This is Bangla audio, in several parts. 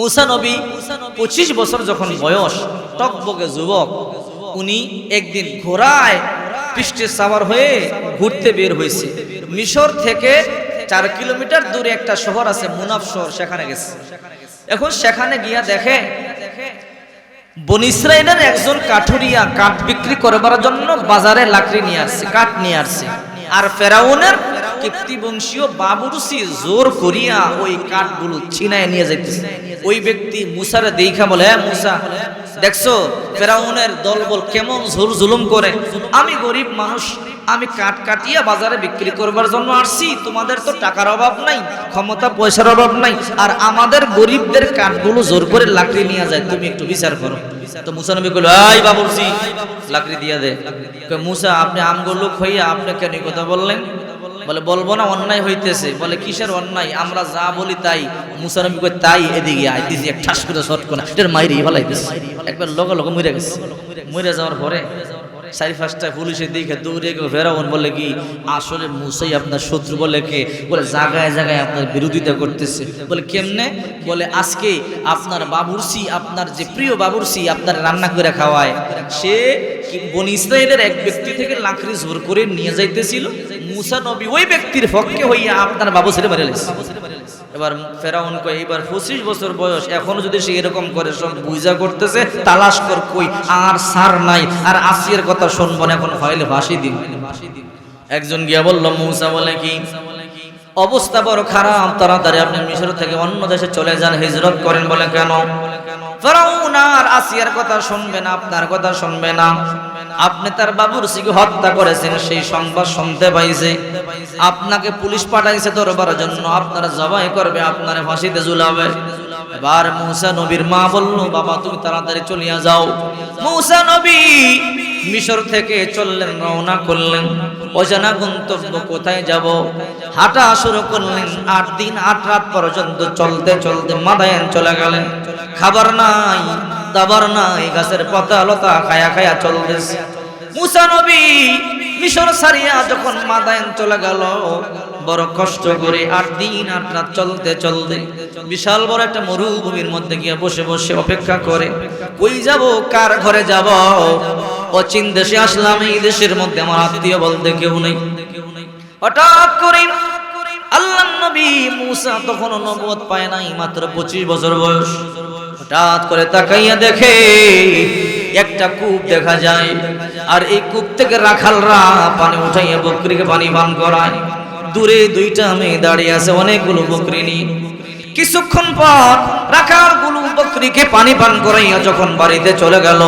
মুসা নবী পঁচিশ বছর যখন বয়স টকবকে যুবক, উনি একদিন ঘোড়ায় পৃষ্ঠে সাওয়ার হয়ে ঘুরতে বের হয়েছে। মিশর থেকে চার কিলোমিটার দূরে একটা শহর আছে, মুনাফ শহর, সেখানে গেছে। এখন সেখানে গিয়া দেখে, বন ইসরায়েলের একজন কাঠুরিয়া কাঠ বিক্রি করবার জন্য বাজারে লাকড়ি নিয়ে আসছে, কাঠ নিয়ে আসছে। আর ফেরাউনের কীর্তি বংশীয় বাবুরসি জোর করিয়া ওই কাঠগুলো ছিনায় নিয়ে যাইতেছে। ওই ব্যক্তি মুসারে দেখা বলে হ্যাঁ মুসা, দেখছ, ফেরাউনের দলবল কেমন ঝুল জুলুম করে? আমি গরিব মানুষ, আমি কাঠ কাটিয়া বাজারে বিক্রি করবার জন্য আসছি, তোমাদের তো টাকার অভাব নাই, ক্ষমতা পয়সার অভাব নাই, আর আমাদের গরিবদের কাঠগুলো জোর করে লাকড়ি নিয়ে যায়, তুমি একটু বিচার করো। তো মুসা নবী কইল, এই বাবুরসি, লাকড়ি দিয়া দে। মুসা, আপনি আমগো লোক হইয়া আপনি কেন কথা বললেন? বলে, বলব না, অন্যায় হইতেছে। বলে, কিসের অন্যায়? আমরা যা বলি তাই। মুসা নবী কয়, তাই। এদিকে আই দিছি এক ঠাস করে শর্ট করে, এটার মাইরি ফলাইতেছে। একবার লগে লগে মরে গেছে। মরে যাওয়ার পরে চারি পাঁচটা পুলিশের দিকে দৌড়ে গিয়ে ফেরাউন বলে, কি? আসলে মুসাই আপনার শত্রু বলে কে? বলে জায়গায় জায়গায় আপনার বিরোধিতা করতেছে। বলে, কেমনে? বলে, আজকে আপনার বাবুরসি, আপনার যে প্রিয় বাবুরসি আপনার রান্না করে খাওয়ায়, সে বনি ইসরায়েলের এক ব্যক্তি থেকে লাকড়ি জোর করে নিয়ে যাইতেছিল? মুসা নবী ওই ব্যক্তির পক্ষে হইয়া আপনার বাবু ছেড়ে লেছে এবার ফেরাউন কয় এবার পঁচিশ বছর বয়স, এখনও যদি সে এরকম করে সব বুঝা করতেছে, তালাশ কর কই, আর সার নাই, আর আসিয়ার কথা শুনব না, এখন হইলে ভাসি দিন একজন গিয়া বলল, মৌসা বলে কি, অবস্থা বড় খারাপ, তাড়াতাড়ি আপনি মিশর থেকে অন্য দেশে চলে যান, হিজরত করেন বলে কেন? ফেরাউন আর আসিয়ার কথা শুনবে না, আপনার কথা শুনবে না। আপনি তার বাবুর সিকে হত্যা করেছেন, সেই সংবাদ শুনতে পাইছে। আপনাকে পুলিশ পাঠাইছে ধরবার জন্য, আপনারা জবাই করবে, আপনার ফাঁসিতে ঝুলাবে। এবার মৌসা নবীর মা বলল, বাবা, তুমি তাড়াতাড়ি চলিয়া যাও। মৌসা নবী মিশর থেকে চললেন, রওনা করলেন। অজানা গন্তব্য কোথায় যাব? হাঁটা শুরু করলেন, আট দিন, আট রাত পর্যন্ত চলতে চলতে মাদায়ান চলে গেলেন। খাবার নাই, দাবার নাই, গাছের পাতা লতা খায়া খায়া চলতেছে। মুসা নবী মিশর সারিয়া যখন মাদায়ান চলে গেল, বড় কষ্ট করে আট দিন আট রাত চলতে চলতে বিশাল বড় একটা মরুভূমির মধ্যে গিয়ে বসে বসে অপেক্ষা করে, কই যাব, কার ঘরে যাব? অচিন দেশে আসলাম, এই দেশের মধ্যে আমার আত্মীয় বলতে কেউ নেই। হঠাৎ করে আল্লাহ নবী মুসা তখনও নবুয়ত পায় নাই, মাত্র পঁচিশ বছর বয়স। হঠাৎ করে তাকাইয়া দেখে একটা কূপ দেখা যায়। আর এই কূপ থেকে রাখালরা পানি উঠাইয়া বকরিকে পানি পান করায়। দূরে দুইটা মেয়ে দাঁড়িয়ে আছে, অনেকগুলো বকরি নিয়ে। কিছুক্ষণ পর রাখালগুলো বকরিকে পানি পান করাইয়া যখন বাড়িতে চলে গেল,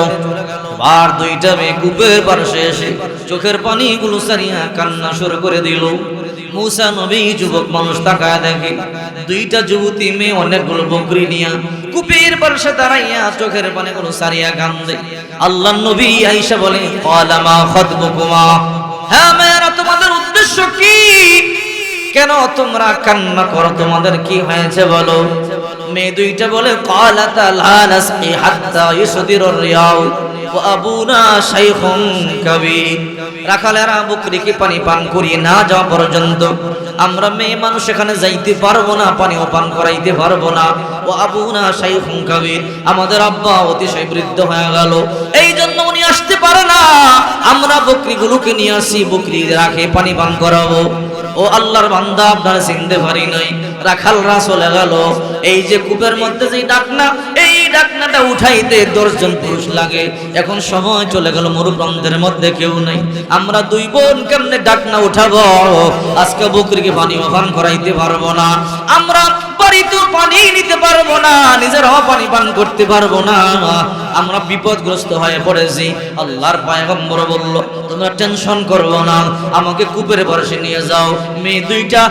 আর দুইটা মেয়ে কূপের পাশে এসে চোখের পানিগুলো সারিয়া কান্না শুরু করে দিল। মুসা নবী যুবক মানুষ তাকায় দেখে, দুইটা যুবতী মেয়ে অনেকগুলো বকরি নিয়া কুপের পাশে দাঁড়াইয়া চোখের পানে কোনো সারিয়া কান্দে। আল্লাহ নবী আইসা বলে আলামা খতবুকুমা। হ্যাঁ মেয়েরা, তোমাদের উদ্দেশ্য কি? কেন তোমরা কান্না করো? তোমাদের কি হয়েছে বলো? মেয়ে দুইটা বলে কালাতা লা নাসকি হাত্তা ইসদিরুর রিয়াউ ওয়া আবুনা শাইখুন কাবীর। রাখালেরা বকরিকে পানি পান করিয়ে না যাওয়া পর্যন্ত, আমরা মেয়ে মানুষ এখানে যাইতে পারব না, পানিও পান করাইতে পারব না। ও আবুনা শাইখুন কাবীর, আমাদের আব্বা অতিশয় বৃদ্ধ হয়ে গেল। এই জন্য উনি আসতে পারে না। আমরা বকরিগুলোকে নিয়ে আসি বকরি রাখে পানি পান করাবো। ও আল্লাহর বান্দা, আপনারা চিনতে পারি নাই। রাখালরা চলে গেল। এই যে কূপের মধ্যে যে ডাকনা, এই ডাকনাটা উঠাইতে দশজন পুরুষ লাগে। এখন সময় চলে গেল মরুপ্রান্তের মধ্যে কেউ নাই। আমরা দুই বোন কেমনে ডাকনা উঠাবো? আজকে বকরিকে পানি অপান করাইতে পারব না। আমরা বাড়িতেও পানি নিতে পারব না, নিজেরাও পানি পান করতে পারব না। আমরা বিপদগ্রস্ত হয়ে পড়েছি। আল্লাহর পায়গম্বর বলল, তোমরা টেনশন করব না, আমাকে কূপের নিয়ে যাও। মেয়ে দুইটা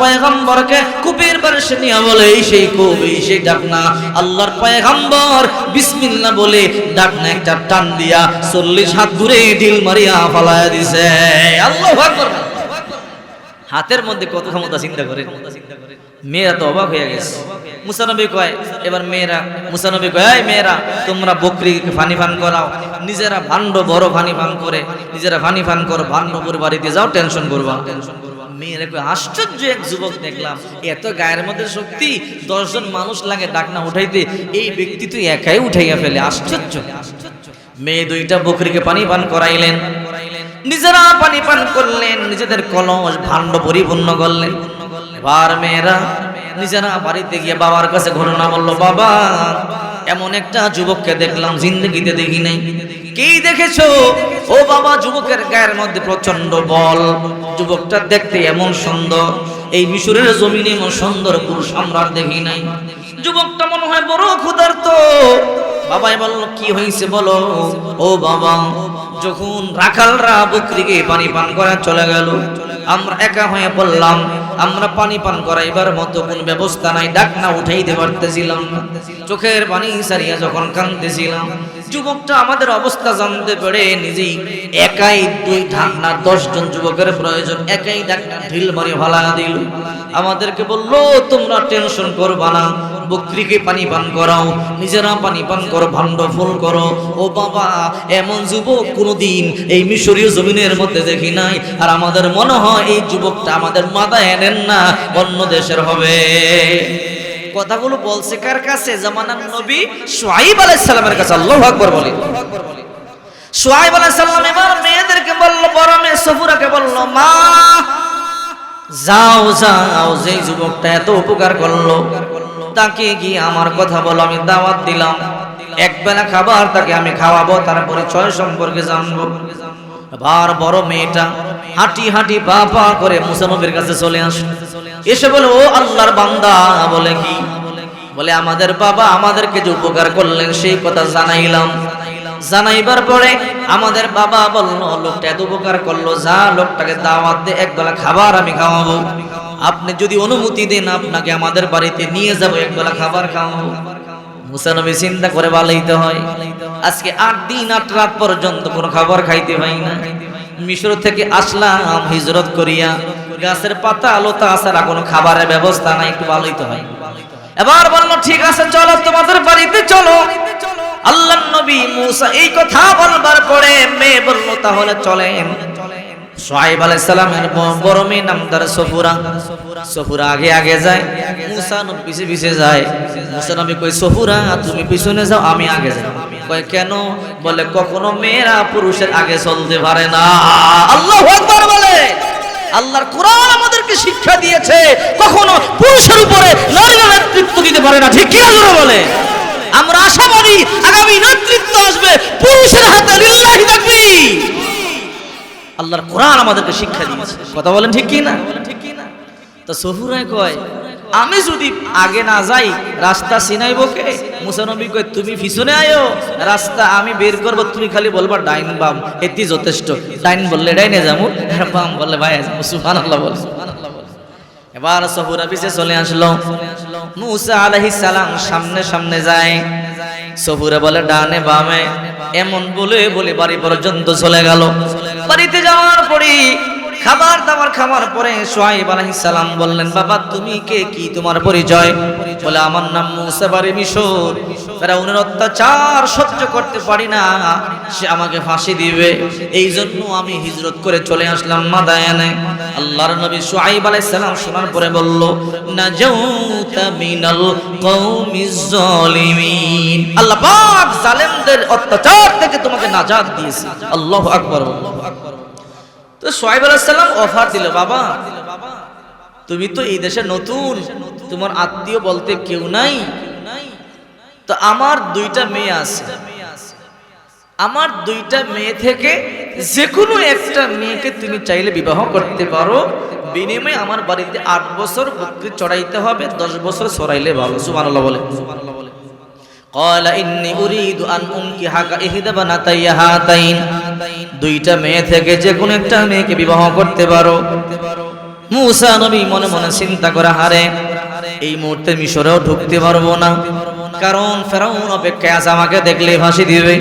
পায়গম্বরকে কূপের নিয়ে বলে সেই কূপ, এই সেই ডাকনা। আল্লাহর পায়গম্বর বিসমিল্লাহ বলে, ডাকনা একটা টান দিয়া চল্লিশ হাত দূরে ঢিল মারিয়া ফালায়া দিছে। আল্লাহ হাতের মধ্যে কত ক্ষমতা চিন্তা করে? মেয়েরা তো অবাক হয়ে গেছে। মুসানবী কয় এবার মেয়েরা মুসানবী কয় এই মেয়েরা তোমরা বকরি ফানি ফান করাও। নিজেরা ভান্ড বড় ফানি ফান করে নিজেরা ফানি ফান করো ভান্ড করে বাড়িতে যাও টেনশন করবা। মেয়েরা কই, আশ্চর্য এক যুবক দেখলাম। এত গায়ের মধ্যে শক্তি দশজন মানুষ লাগে ডাকনা উঠাইতে। এই ব্যক্তি তো একাই উঠাইয়া ফেলে। আশ্চর্য আশ্চর্য। মেয়ে দুইটা বকরিকে পানি পান করাইলেন। নিজেরা পানি পান করলেন, নিজেদের কলস ভাণ্ড পরিপূর্ণ করলেন। এবার মেয়েরা নিজেরা বাড়িতে গিয়ে বাবার কাছে ঘটনা বলল, বাবা, এমন একটা যুবককে দেখলাম, জিন্দগিতে দেখি নাই। কি দেখেছ? ও বাবা, যুবকের গায়ের মধ্যে প্রচণ্ড বল। যুবকটা দেখতে এমন সুন্দর। এই মিশরের জমিনে এমন সুন্দর পুরুষ আমরা দেখি নাই। যুবকটা মনে হয় বড় ক্ষুধার্ত। বাবাই বলল, কি হয়েছে বলো? ও বাবা যখন রাখালরা বকরিকে পানি পান করা চলে গেল, আমরা একা হয়ে বললাম আমরা পানি পান করাইবার মতো কোন ব্যবস্থা নাই ডাক না উঠাইতে পারতেছিলাম চোখের পানি সারিয়া যখন কাঁদতেছিলাম যুবকটা আমাদের অবস্থা জানতে পেরে নিজেই একাই দুই ঢাকনা, দশজন যুবকের প্রয়োজন, একাই ডাকনা ঢিল মারি ভালা দিল। আমাদেরকে বলল, তোমরা টেনশন করবা না, বকরিকে পানি পান করাও, নিজেরা পানি পান করো, ভাণ্ড ফুল করো। ও বাবা, এমন যুবক কোনোদিন এই মিশরীয় জমিনের মধ্যে দেখি নাই। আর আমাদের মনে হয় এই যুবকটা আমাদের মাথায় এনেন না, অন্য দেশের হবে। কথাগুলো বলছে কার কাছে? জামানার নবী সোয়াইব আলাইহিস সালামের কাছে। আল্লাহু আকবার বলে। সোয়াইব আলাইহিস সালাম এবার মেয়েদেরকে বলল, বড় মেয়ে সফুরাকে বলল, মা, যাও যাও। যে যুবকটা এত উপকার করল, তাকে গিয়ে আমার কথা বলো, আমি দাওয়াত দিলাম। এক বেলা খাবার তাকে আমি খাওয়াবো তার পরিচয় সম্পর্কে জানব। এবার বড় মেয়েটা হাঁটি হাঁটি পা পা করে মুসানবীর কাছে চলে আসে এসে বলে, ও আল্লাহর বান্দা, বলে, কি? বলে, আমাদের বাবা আমাদেরকে যে উপকার করলেন সেই কথা জানাইলাম। জানাইবার পরে আমাদের বাবা বলল, লোকটা এত উপকার করল, যা লোকটাকে দাওয়াত দিয়ে একবেলা খাবার আমি খাওয়াবো। আপনি যদি অনুমতি দেন, আপনাকে আমাদের বাড়িতে নিয়ে যাব একবেলা খাবার খাওয়াবো। মুসানবী চিন্তা করে বালাইতে হয়। আজকে আট দিন, আট রাত পর্যন্ত কোনো খাবার খাইতে পাই না। মিশর থেকে আসলাম হিজরত করিয়া। গাছের পাতা, লতা ছাড়া কোনো খাবারের ব্যবস্থা নাই, একটু বালাইতে হয়। এবার বলল, ঠিক আছে, চলো, তোমাদের বাড়িতে চলো। আল্লাহ নবী মুসা এই কথা বলবার পরে মেয়ে বলল, তাহলে চলেন। সোহাইব আলাইহিস সালামের ব- বড় নাম তার সফুরা। সফুরা আগে আগে যায়, মুসা নবী পিছে পিছে যায়। মুসা নবী কই সফুরা, তুমি পিছনে যাও, আমি আগে যাই কয়, কেন? বলে, কখনো মেয়েরা পুরুষের আগে চলতে পারে না। আল্লাহ বলে। আল্লাহর কোরআন আমাদেরকে শিক্ষা দিয়েছে, কখনো পুরুষের উপরে নারীরা নেতৃত্ব দিতে পারে না। ঠিক কি বলে? আমরা আশাবাদী আগামী নেতৃত্ব আসবে পুরুষের হাতে, লিল্লাহি তাকবীর। আল্লাহর কোরআন আমাদেরকে শিক্ষা দিয়েছে। কথা বলেন ঠিক কি না তো সফুরায় কয়, আমি যদি আগে না যাই, রাস্তা চিনাইব কে মুসানবী কয়, তুমি পিছনে আয়ো, রাস্তা আমি বের করব, তুমি খালি বলবা, ডাইন বাম, এটি যথেষ্ট। ডাইন বললে ডাইনে যাব আর বাম বললে ভাই যাব সুবহানাল্লাহ বল। এবার সফুরা পিছে চলে আসলো। মুসা আলাইহিস সালাম সামনে সামনে যায়। সফুরা বলে, ডানে বামে। এমন বলে বলে বাড়ি পর্যন্ত চলে গেল। বাড়িতে যাওয়ার পরে খাবার দাবার খাওয়ার পরে সোহাইব আলাইহিস সালাম বললেন, বাবা, তুমি কে? কি তোমার পরিচয়? বলে, আমার নাম মুসা বাড়ি মিশর। ফেরাউনের অত্যাচার সহ্য করতে পারি না। সে আমাকে ফাঁসি দিবে। এই জন্য আমি হিজরত করে চলে আসলাম মাদায়ানে। আল্লাহর নবী সোহাইব আলাইহিস সালাম শোনার পরে বলল, নাজাউতা মিনাল কওমিজ জালিমিন। আল্লাহ পাক জালেমদের অত্যাচার থেকে তোমাকে নাজাত দিয়েছে। আল্লাহু আকবার আল্লাহু আকবার। তো সোহাইব আলাইহিস সালাম অফার দিল বাবা তুমি তো এই দেশে নতুন তোমার আত্মীয় বলতে কেউ নাই তো আমার দুইটা মেয়ে আছে আমার দুইটা মেয়ে থেকে যে কোনো একটা মেয়েকে তুমি চাইলে বিবাহ করতে পারো বিনিময়ে আমার বাড়িতে আট বছর বকরি চড়াইতে হবে দশ বছর সরাইলে ভালো সুবহানাল্লাহ বলে قال إني أريد أن أنكحك إحدى بناتي هاتين দুইটা মেয়ে থেকে যে কোনো একটা মেয়েকে বিবাহ করতে পারো। মুসা নবী মনে মনে চিন্তা করে, হারে, এই মুহূর্তে মিশরেও ঢুকতে পারব না। কারণ ফেরাউন অপেক্ষায় আছে, আমাকে দেখলে ফাঁসি দিবে।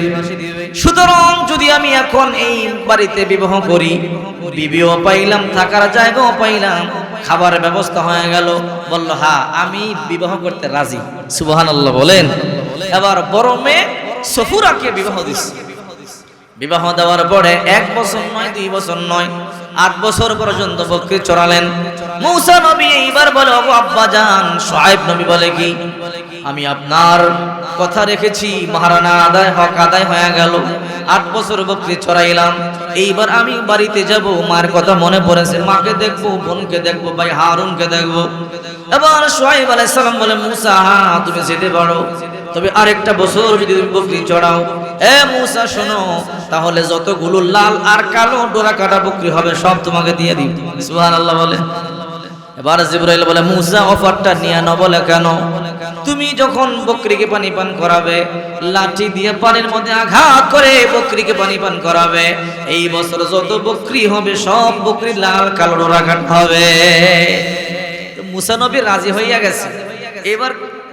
সুতরাং যদি আমি এখন এই বাড়িতে বিবাহ করি, বিবিও পাইলাম, থাকার জায়গাও পাইলাম খাবার ব্যবস্থা হয়ে গেল। বলল হ্যাঁ আমি বিবাহ করতে রাজি। সুবহান আল্লাহ বলেন। এবার বড় মেয়ে সফুরাকে বিবাহ দিচ্ছে বিবাহ দেওয়ার পরে এক বছর নয়, দুই বছর নয়, আট বছর পর্যন্ত বকরি চড়ালেন। মৌসা নবী এইবার বলে ওগো আব্বা যান সোহাইব নবী বলে কি, আমি আপনার কথা রেখেছি, মহারানা আদায়, হক আদায় হয়ে গেল, আট বছর বকরি চড়াইলাম। এইবার আমি বাড়িতে যাব। মার কথা মনে পড়েছে। মাকে দেখব, বোনকে দেখব, ভাই হারুনকে দেখব। এবার সোহাইব আলাইসালাম সালাম বলে, মুসা, তুমি যেতে পারো। তবে আরেকটা বছর যদি বকরি চড়াও। এ মুসা, শোনো, তাহলে যতগুলো লাল আর কালো ডোরা কাটা বকরি হবে, সব তোমাকে দিয়ে দিই। সুবহানাল্লাহ বলে। এবার জিব্রাইল বলে, মুসা, অফারটা নিয়ে ন বলে কেন? তুমি যখন বকরিকে পানি পান করাবে, লাঠি দিয়ে পানির মধ্যে আঘাত করে বকরিকে পানি পান করাবে, এই বছর যত বকরি হবে, সব বকরি লাল, কালো কাটা হবে। মুসা নবী রাজি হইয়া গেছে। এবার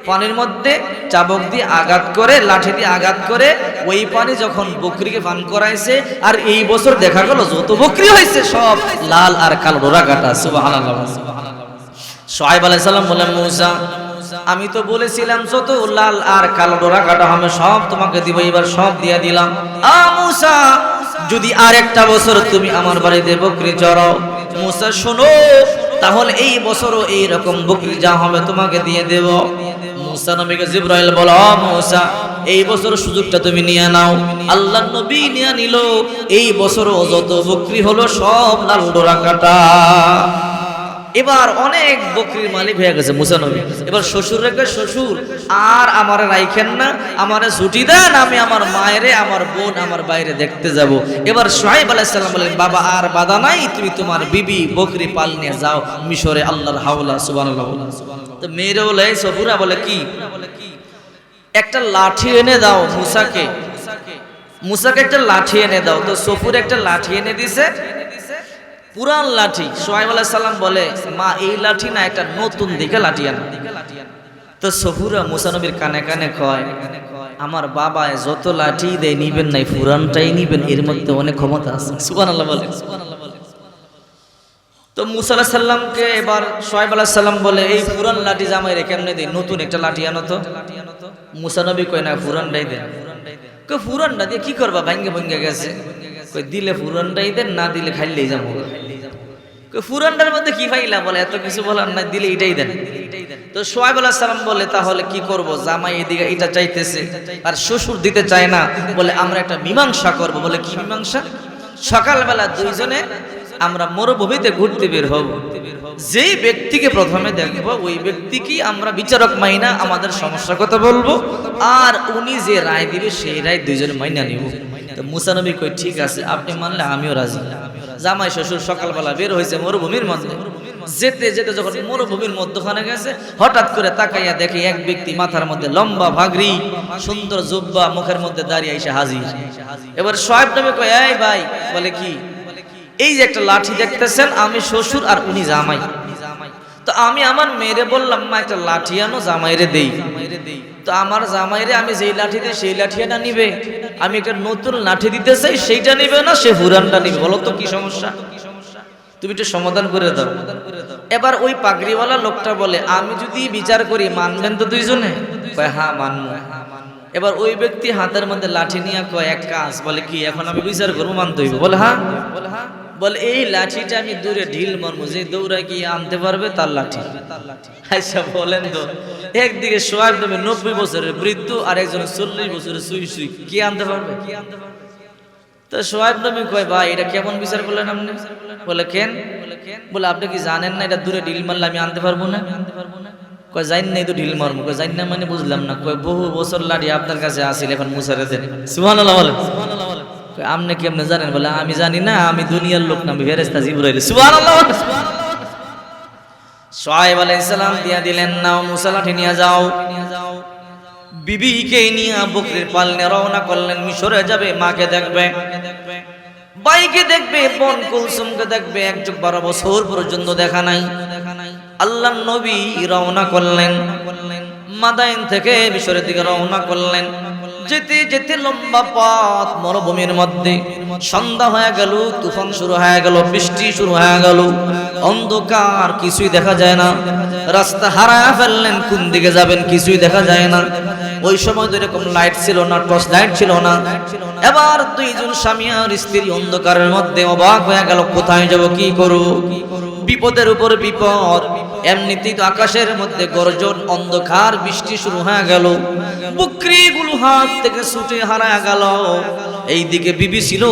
পানির মধ্যে চাবক দিয়ে আঘাত করে, লাঠি দিয়ে আঘাত করে, ওই পানি যখন বকরিকে পান করাইছে, আর এই বছর দেখা গেল যত বকরি হয়েছে সব লাল আর কালো কাটা সুবহানাল্লাহ। সোহাইব আলাইহিস সালাম বলেন মুসা, আমি তো বলেছিলাম যত লাল আর কালো ডোরা কাটা হবে, সব তোমাকে দিব, এবার সব দিয়া দিলাম। আ মুসা, যদি আর একটা বছর তুমি আমার বাড়িতে বকরি চড়াও, মুসা, শোনো, তাহলে এই বছরও এই রকম বকরি যা হবে তোমাকে দিয়ে দেব। মুসা নবীকে জিব্রাইল বলো "ও মুসা, এই বছর সুযোগটা তুমি নিয়ে নাও। আল্লাহ নবী নিয়ে নিল, এই বছরও যত বকরি হলো, সব লাল ডোরা কাটা। এবার অনেক বকরির মালিক হয়ে গেছে মুসা নবী। এবার শ্বশুর রেখে শ্বশুর, আর আমার রাইখেন না, আমারে ছুটি দেন, আমি আমার মায়েরে, আমার বোন আমার বাইরে দেখতে যাব। এবার সোহাইব আলাইসাল্লাম বলেন, বাবা, আর বাধা নাই, তুমি তোমার বিবি বকরি পাল নিয়ে যাও মিশরে আল্লাহর হাওলা, সুবহানাল্লাহ। তো মেয়েরা বলে সফুরা বলে কি? একটা লাঠি এনে দাও মুসাকে। মুসাকে একটা লাঠি এনে দাও। তো সফুর একটা লাঠি এনে দিছে পুরান লাঠি, সোহাইব আলাইহিস সালাম বলে, মা, এই লাঠি না একটা নতুন দিকে লাঠি আনা। তো সফুরা মুসানবীর কানে কানে কয়, আমার বাবা যত লাঠি দেয় নিবেন নাই, পুরানটাই নিবেন, এর মধ্যে অনেক ক্ষমতা আছে। সুবহানাল্লাহ বলে। তো মুসা সাল্লামকে এবার সোহাইব আলাইহিস সাল্লাম বলে, এই পুরান লাঠি জামাই রে কেমনে দেই নতুন একটা লাঠি আনো তো। মুসা নবী কয়, না, পুরানটাই দেন কই পুরানটা দিয়ে কি করবা? ভাঙ্গে ভাঙ্গে গেছে। কই, দিলে ফুরনটাই দেন না দিলে খাইলেই যাব? কই, ফুরানটার মধ্যে কি পাইলা বলে? এত কিছু বলার না দিলে এটাই দেন। তো সোহাইব আল্লাহ সালাম বলে, তাহলে কি করব? জামাই এদিকে এটা চাইতেছে, আর শ্বশুর দিতে চায় না। বলে, আমরা একটা মীমাংসা করব। বলে, কি মীমাংসা? সকালবেলা দুইজনে আমরা মরুভূমিতে ঘুরতে বের হব। যেই ব্যক্তিকে প্রথমে দেখব, ওই ব্যক্তিকে আমরা বিচারক মাইনা আমাদের সমস্যার কথা বলব। আর উনি যে রায় দিবে, সেই রায় দুইজনে মাইনা নিব। তো মুসানবী কই ঠিক আছে, আপনি মানলে আমিও রাজি। জামাই শ্বশুর সকালবেলা বের হয়েছে মরুভূমির মধ্যে। যেতে যেতে যখন মরুভূমির মধ্যখানে গেছে, হঠাৎ করে তাকাইয়া দেখে এক ব্যক্তি মাথার মধ্যে লম্বা ভাগরি, সুন্দর জুব্বা মুখের মধ্যে দাঁড়িয়ে এসে হাজির। এবার সোহেব নবী কয়, এই ভাই, বলে, কি? এই যে একটা লাঠি দেখতেছেন, আমি শ্বশুর আর উনি জামাই। তো আমি আমার মেয়েরে বললাম, মা, একটা লাঠি আনো, জামাইরে দেই। তো আমার জামাইরে আমি যেই লাঠি দিই, সেই লাঠিটা নিবে। আমি একটা নতুন লাঠি দিতে চাই, সেইটা নিবে না, সে হুরানটা নিবে। বলো তো কি সমস্যা? তুমি একটু সমাধান করে দাও। এবার ওই পাগড়িওয়ালা লোকটা বলে, আমি যদি বিচার করি, মানবেন তো দুইজনে? হ্যাঁ মানবো। এবার ওই ব্যক্তি হাতের মধ্যে লাঠি নিয়ে কয়, এক কাজ। বলে, কি, এখন আমি বিচার করব, মানতে হইব? বলে হ্যাঁ বলে হ্যাঁ। বলে, এই লাঠিটা আমি দূরে ঢিল মারবো, যে দৌড়া গিয়ে আনতে পারবে তার লাঠি। আচ্ছা বলেন তো, একদিকে সোহাগ নবী নব্বই বছরের বৃদ্ধ, আর একজন চল্লিশ বছরের সুই সুই, কি আনতে পারবে? কি আনতে পারবে তো সোহাব নবী কয়, ভাই, এটা কেমন বিচার করলেন আপনি? বলে, কেন? বলে, আপনি কি জানেন না, এটা দূরে ঢিল মারলে আমি আনতে পারব না? আনতে পারব না কয় জান নাই তো ঢিল মারবো। কয়, জান না মানে বুঝলাম না। কয়, বহু বছর লাড়ি আপনার কাছে আসিল এখন মুসারে দেন। সুবহানাল্লাহ আপনি কি আপনি জানেন? বলে, আমি জানি না, আমি দুনিয়ার লোক না, আমি ফেরেশতা জিবরাইল। সোহাইব আলাইহিস সালাম দিয়া দিলেন নাও মুসা লাঠি নিয়ে যাও। বিবিকে নিয়ে বকরির পাল নিয়ে রওনা করলেন, মিশরে যাবে, মাকে দেখবে। বাইকে দেখবে, বোন কুলসুমকে দেখবে, এক বারো বছর পর্যন্ত দেখা নাই। আল্লাহ নবী রওনা করলেন। মাদাইন থেকে মিশরের দিকে রওনা করলেন। যেতে যেতে লম্বা পথ মরুভূমির মধ্যে সন্ধ্যা হয়ে গেল, তুফান শুরু হয়ে গেল, বৃষ্টি শুরু হয়ে গেল। অন্ধকার কিছুই দেখা যায় না। রাস্তা হারায় ফেললেন, কোন দিকে যাবেন কিছুই দেখা যায় না। ওই সময় তো এরকম লাইট ছিল না টর্চ লাইট ছিল না। এবার দুইজন স্বামী আর স্ত্রী অন্ধকারের মধ্যে অবাক হয়ে গেল, কোথায় যাব, কি করব? বিপদের উপর বিপদ এমনিতেই তো আকাশের মধ্যে গর্জন, অন্ধকার, বৃষ্টি শুরু হয়ে গেল। বকরিগুলো হাত থেকে ছুটে হারা গেল। এইদিকে বিবি ছিল,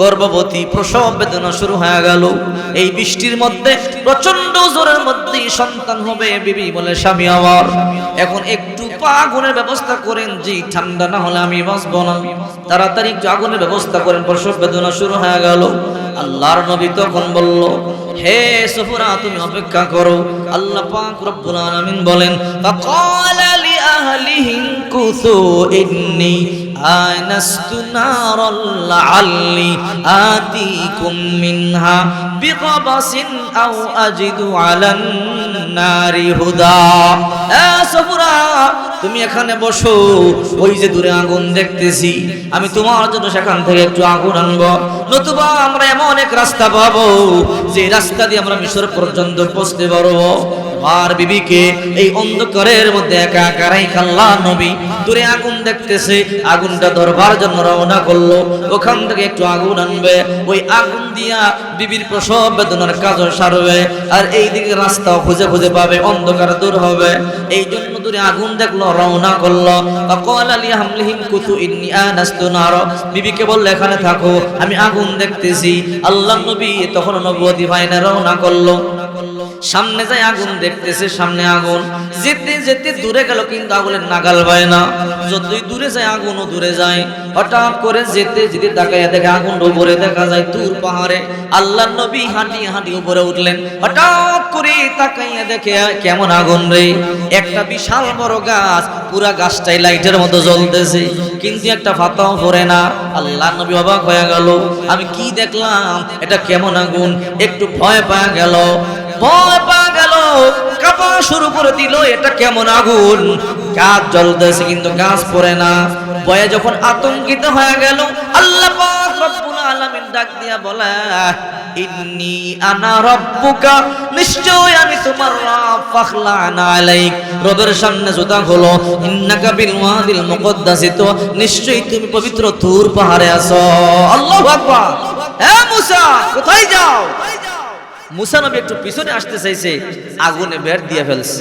গর্ভবতী, প্রসব বেদনা শুরু হয়ে গেল। এই বৃষ্টির মধ্যে প্রচণ্ড জোরের মধ্যে সন্তান হবে বিবি বলে স্বামী আমার। এখন একটু পা আগুনের ব্যবস্থা করেন যে ঠান্ডা না হলে আমি বাঁচব না। তাড়াতাড়ি একটু আগুনের ব্যবস্থা করেন, প্রসব বেদনা শুরু হয়ে গেল। আল্লাহর নবী তখন বলল, হে সুফুরা, তুমি অপেক্ষা করো। আল্লাহ পাক রব্বুল আলামিন বলেন ফাকালা লি আহলিহিম কুসু ইন্নী আনাস্তু নারাল লাআল্লি আতিকুম মিনহা বিকবাসিন আও আজিদু আলান নারি হুদা। এ সফরা, তুমি এখানে বসো, ওই যে দূরে আগুন দেখতেছি। আমি তোমার জন্য সেখান থেকে একটু আগুন আনব। নতুবা আমরা এমন এক রাস্তা পাবো, যে রাস্তা দিয়ে আমরা মিশর পর্যন্ত পৌঁছতে পারব। আর বিবিকে এই অন্ধকারের মধ্যে একা একারাই খাল্লা নবী। দূরে আগুন দেখতেছে, আগুনটা ধরবার জন্য রওনা করল। ওখান থেকে একটু আগুন আনবে। ওই আগুন দিয়া বিবির প্রসব বেদনার কাজ সারবে। আর এই দিকে রাস্তা খুঁজে খুঁজে পাবে, অন্ধকার দূর হবে। এই জন্য দূরে আগুন দেখল, রওনা করল। কল আলী হামলিহিম কুতু ইন্নি আনাস্তু নার। বিবিকে বলল, এখানে থাকো, আমি আগুন দেখতেছি। আল্লাহ নবী তখন নবতী ভাইনা রওনা করল। সামনে যায় আগুন দেখতেছে, সামনে আগুন। যেতে যেতে দূরে গেল, কিন্তু আগুনের নাগাল পায় না। যতই দূরে যায়, আগুনও দূরে যায়। হঠাৎ করে যেতে যেতে তাকাইয়া দেখে আগুন উপরে দেখা যায় দূর পাহাড়ে। আল্লাহ নবী হাঁটি হাঁটি উপরে উঠলেন। হঠাৎ করে তাকাইয়া দেখে কেমন আগুন রে? একটা বিশাল বড় গাছ, পুরা গাছটাই লাইটের মতো জ্বলতেছে। কিন্তু একটা ফাতাও পড়ে না। আল্লাহ নবী অবাক হয়ে গেল। আমি কি দেখলাম? এটা কেমন আগুন? একটু ভয় পাওয়া গেল। ভয় পা গেল। কাপা শুরু করে দিল, এটা কেমন আগুন? গাছ কিন্তু গাছ পড়ে না। ভয়ে যখন আতঙ্কিত হয়ে গেল, আল্লাহ ডাক দিয়া আনা নিশ্চয় আমি তোমার সামনে হলো নিশ্চয়ই তুমি পবিত্র তুর পাহাড়ে আছো। আল্লাহু কোথায় যাও? মুসা নবী একটু পিছনে আসতে চাইছে আগুনে বের দিয়ে ফেলছে।